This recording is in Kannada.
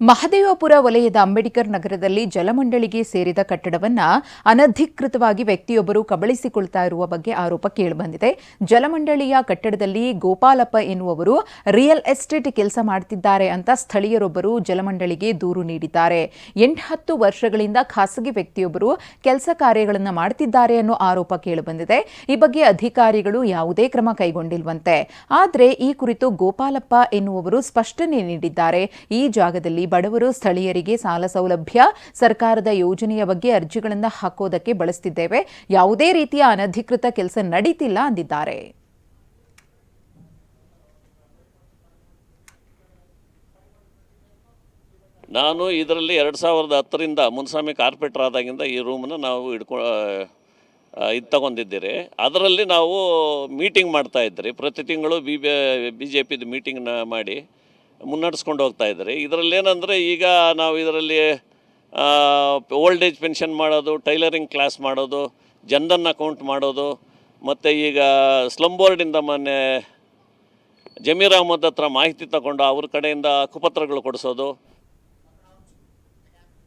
ಮಹದೇವಪುರ ವಲಯದ ಅಂಬೇಡ್ಕರ್ ನಗರದಲ್ಲಿ ಜಲಮಂಡಳಿಗೆ ಸೇರಿದ ಕಟ್ಟಡವನ್ನ ಅನಧಿಕೃತವಾಗಿ ವ್ಯಕ್ತಿಯೊಬ್ಬರು ಕಬಳಿಸಿಕೊಳ್ತಾ ಇರುವ ಬಗ್ಗೆ ಆರೋಪ ಕೇಳಿಬಂದಿದೆ. ಜಲಮಂಡಳಿಯ ಕಟ್ಟಡದಲ್ಲಿ ಗೋಪಾಲಪ್ಪ ಎನ್ನುವವರು ರಿಯಲ್ ಎಸ್ಟೇಟ್ ಕೆಲಸ ಮಾಡ್ತಿದ್ದಾರೆ ಅಂತ ಸ್ಥಳೀಯರೊಬ್ಬರು ಜಲಮಂಡಳಿಗೆ ದೂರು ನೀಡಿದ್ದಾರೆ. ಎಂಟು ಹತ್ತು ವರ್ಷಗಳಿಂದ ಖಾಸಗಿ ವ್ಯಕ್ತಿಯೊಬ್ಬರು ಕೆಲಸ ಕಾರ್ಯಗಳನ್ನು ಮಾಡ್ತಿದ್ದಾರೆ ಅನ್ನೋ ಆರೋಪ ಕೇಳಿಬಂದಿದೆ. ಈ ಬಗ್ಗೆ ಅಧಿಕಾರಿಗಳು ಯಾವುದೇ ಕ್ರಮ ಕೈಗೊಂಡಿಲ್ವಂತೆ. ಆದರೆ ಈ ಕುರಿತು ಗೋಪಾಲಪ್ಪ ಎನ್ನುವವರು ಸ್ಪಷ್ಟನೆ ನೀಡಿದ್ದಾರೆ. ಈ ಜಾಗದಲ್ಲಿ ಬಡವರು ಸ್ಥಳೀಯರಿಗೆ ಸಾಲ ಸೌಲಭ್ಯ, ಸರ್ಕಾರದ ಯೋಜನೆಯ ಬಗ್ಗೆ ಅರ್ಜಿಗಳನ್ನು ಹಾಕೋದಕ್ಕೆ ಬಳಸ್ತಿದ್ದೇವೆ. ಯಾವುದೇ ರೀತಿಯ ಅನಧಿಕೃತ ಕೆಲಸ ನಡೀತಿಲ್ಲ ಅಂದಿದ್ದಾರೆ. ನಾನು ಇದರಲ್ಲಿ ಎರಡು ಸಾವಿರದ ಹತ್ತರಿಂದ ಮುನ್ಸಾಮಿ ಕಾರ್ಪೊರೇಟರ್ ಆದಾಗಿಂದ ಈ ರೂಮನ್ನು ನಾವು ಇಟ್ಕೊ ಇದು ತಗೊಂಡಿದ್ದೀರಿ. ಅದರಲ್ಲಿ ನಾವು ಮೀಟಿಂಗ್ ಮಾಡ್ತಾ ಇದ್ರಿ. ಪ್ರತಿ ತಿಂಗಳು ಬಿ ಬಿ ಜೆ ಪಿದು ಮೀಟಿಂಗ್ನ ಮಾಡಿ ಮುನ್ನಡೆಸ್ಕೊಂಡು ಹೋಗ್ತಾ ಇದ್ದಾರೆ. ಇದರಲ್ಲಿ ಏನಂದರೆ ಈಗ ನಾವು ಇದರಲ್ಲಿ ಓಲ್ಡ್ ಏಜ್ ಪೆನ್ಷನ್ ಮಾಡೋದು ಟೈಲರಿಂಗ್ ಕ್ಲಾಸ್ ಮಾಡೋದು ಜನ್ಧನ್ ಅಕೌಂಟ್ ಮಾಡೋದು, ಮತ್ತು ಈಗ ಸ್ಲಮ್ ಬೋರ್ಡಿಂದ ಮೊನ್ನೆ ಜಮೀರ್ ಅಹಮದ್ ಹತ್ರ ಮಾಹಿತಿ ತಗೊಂಡು ಅವ್ರ ಕಡೆಯಿಂದ ಹಕ್ಕುಪತ್ರಗಳು ಕೊಡಿಸೋದು.